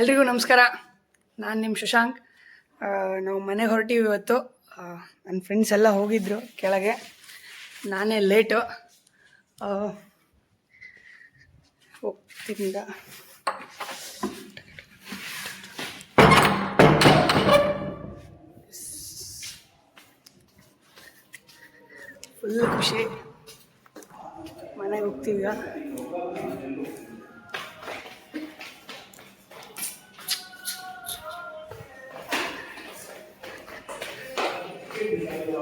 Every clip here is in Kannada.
ಎಲ್ರಿಗೂ ನಮಸ್ಕಾರ. ನಾನು ನಿಮ್ಮ ಶಶಾಂಕ್. ನಾವು ಮನೆಗೆ ಹೊರಟಿವಿ ಇವತ್ತು. ನನ್ನ ಫ್ರೆಂಡ್ಸ್ ಎಲ್ಲ ಹೋಗಿದ್ರು ಕೆಳಗೆ. ನಾನೇ ಲೇಟು ಹೋಗ್ತಿದ್ದ ಫುಲ್ ಖುಷಿ. ಮನೆಗೆ ಹೋಗ್ತೀವಿ ಈಗ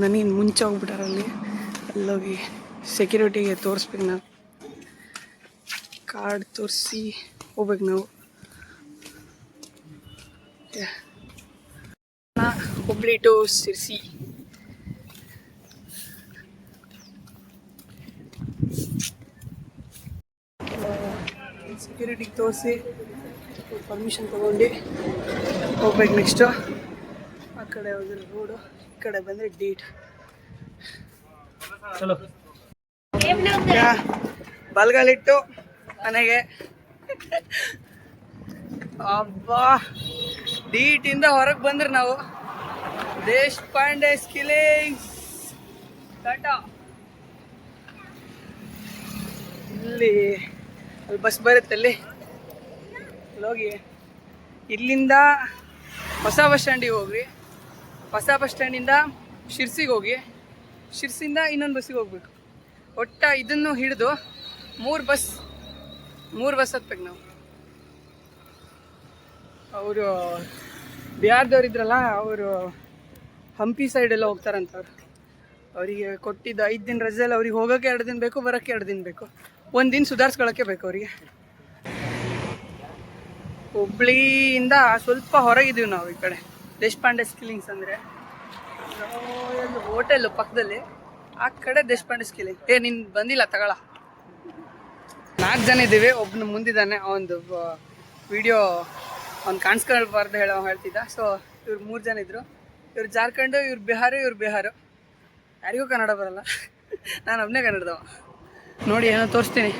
ನನಗೆ ಮುಂಚೆ ಹೋಗ್ಬಿಟ್ಟಾರ ಅಲ್ಲಿ ಅಲ್ಲೋಗಿ ಸೆಕ್ಯೂರಿಟಿಗೆ ತೋರಿಸ್ಬೇಕು ನಾವು. ಕಾರ್ಡ್ ತೋರಿಸಿ ಹೋಗ್ಬೇಕು ನಾವು. ಹುಬ್ಳಿ ಟು ಸಿರ್ಸಿ. ಸೆಕ್ಯೂರಿಟಿಗೆ ತೋರಿಸಿ ಪರ್ಮಿಷನ್ ತಗೊಂಡು ಹೋಗ್ಬೇಕು ನೆಕ್ಸ್ಟು ಆ ಕಡೆ ಹೋದ್ರೆ ರೋಡು ಈ ಕಡೆ ಬಂದರೆ ಡೇಟ್ ಚಲೋ. ಬಲ್ಗಾಲಿಟ್ಟು ಮನೆಗೆ. ಅಬ್ಬಾ ಡೀಟಿಂದ ಹೊರಗೆ ಬಂದ್ರೆ ನಾವು. ದೇಶ್ ಪಾಂಡೆ ಸ್ಕಿಲಿಂಗ್ ಟಾಟಾ. ಇಲ್ಲಿ, ಅಲ್ಲಿ ಬಸ್ ಬರುತ್ತೆ ಅಲ್ಲಿ. ಹೋಗಿ. ಇಲ್ಲಿಂದ ಹೊಸ ಬಸ್ ಸ್ಟ್ಯಾಂಡಿಗೆ ಹೋಗ್ರಿ. ಹೊಸ ಬಸ್ ಸ್ಟ್ಯಾಂಡಿಂದ ಶಿರ್ಸಿಗೆ ಹೋಗಿ. ಶಿರ್ಸಿಂದ ಇನ್ನೊಂದು ಬಸ್ಸಿಗೆ ಹೋಗ್ಬೇಕು. ಒಟ್ಟ ಇದನ್ನು ಹಿಡಿದು ಮೂರು ಬಸ್ ಮೂರು ಬಸ್ ಹತ್ಬೇಕು ನಾವು. ಅವರು ಬಿಹಾರದವ್ರು ಇದ್ರಲ್ಲ, ಅವರು ಹಂಪಿ ಸೈಡೆಲ್ಲ ಹೋಗ್ತಾರಂತವ್ರು. ಅವರಿಗೆ ಕೊಟ್ಟಿದ್ದ ಐದು ದಿನ ರಜೆಲ್ಲ ಅವ್ರಿಗೆ ಹೋಗೋಕ್ಕೆ ಎರಡು ದಿನ ಬೇಕು ಬರೋಕ್ಕೆ ಎರಡು ದಿನ ಬೇಕು. ಒಂದು ದಿನ ಸುಧಾರಿಸ್ಕೊಳ್ಳೋಕ್ಕೆ ಬೇಕು ಅವರಿಗೆ. ಹುಬ್ಳಿಯಿಂದ ಸ್ವಲ್ಪ ಹೊರಗಿದ್ದೀವಿ ನಾವು ಈ ಕಡೆ. ದೇಶಪಾಂಡೆ ಸ್ಕಿಲಿಂಗ್ಸ್ ಅಂದರೆ. ಹೋಟೆಲ್ ಪಕ್ಕದಲ್ಲಿ. ಆ ಕಡೆ ದೇಶಪಾಂಡೆ ಸ್ಕಿಲ್ ಏ, ನಿನ್ ಬಂದಿಲ್ಲ ತಗೊಳ ನಾಲ್ಕು ಜನ ಇದ್ದೀವಿ ಒಬ್ಬನು ಮುಂದಿದ್ದಾನೆ ಒಂದು ವಿಡಿಯೋ ಅವ್ನು ಕಾಣಿಸ್ಕೊಳ್ಬಾರ್ದು ಹೇಳೋ ಹೇಳ್ತಿದ್ದ. ಸೊ ಇವ್ರು ಮೂರು ಜನ ಇದ್ದರು ಇವ್ರು ಜಾರ್ಖಂಡ್, ಇವ್ರು ಬಿಹಾರ ಇವ್ರು ಬಿಹಾರ. ಯಾರಿಗೂ ಕನ್ನಡ ಬರಲ್ಲ. ನಾನು ಒಬ್ಬನೇ ಕನ್ನಡದವ. ನೋಡಿ, ಏನೋ ತೋರಿಸ್ತೀನಿ.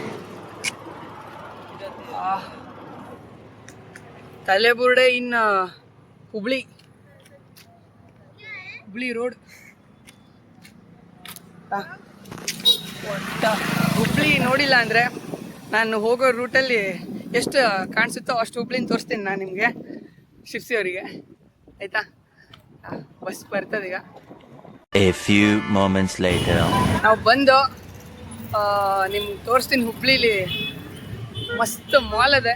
ತಲೆಬುರ್ಡೆ ತಲೆಬುರುಡೆ ಇನ್ ಹುಬ್ಳಿ. ಹುಬ್ಳಿ ರೋಡ್. ಒಟ್ಟ ಹುಬ್ಳಿ ನೋಡಿಲ್ಲ ಅಂದರೆ ನಾನು ಹೋಗೋ ರೂಟಲ್ಲಿ ಎಷ್ಟು ಕಾಣಿಸುತ್ತೋ ಅಷ್ಟು ಹುಬ್ಳಿನ ತೋರಿಸ್ತೀನಿ ನಾನು ನಿಮಗೆ ಶಿರ್ಸಿ ಅವರಿಗೆ. ಆಯಿತಾ? ಬಸ್ ಬರ್ತದೆ ಈಗ. A few moments later. ನಾವು ಬಂದು ನಿಮ್ಗೆ ತೋರಿಸ್ತೀನಿ ಹುಬ್ಳಿಲಿ. ಮಸ್ತ್ ಮಾಲ್ ಅದೇ.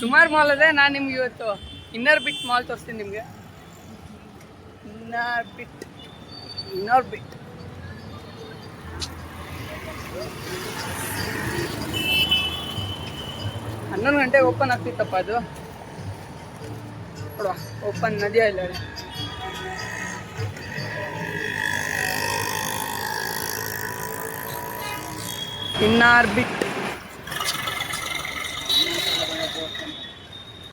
ಸುಮಾರು ಮಾಲ್ ಅದೇ ನಾನು ನಿಮ್ಗೆ ಇವತ್ತು ಇನ್ನರ್ ಬಿಟ್ ಮಾಲ್ ತೋರಿಸ್ತೀನಿ ನಿಮಗೆ. ಇನ್ನರ್ ಬಿಟ್ ಇನ್ನರ್ ಬಿಟ್ ಹನ್ನೊಂದು ಗಂಟೆಗೆ ಓಪನ್ ಆಗ್ತಿತ್ತಪ್ಪ ಅದು ನೋಡುವ ಓಪನ್ ನದಿಯ ಇಲ್ಲ. ಇನ್ನಾರ್ ಬಿಟ್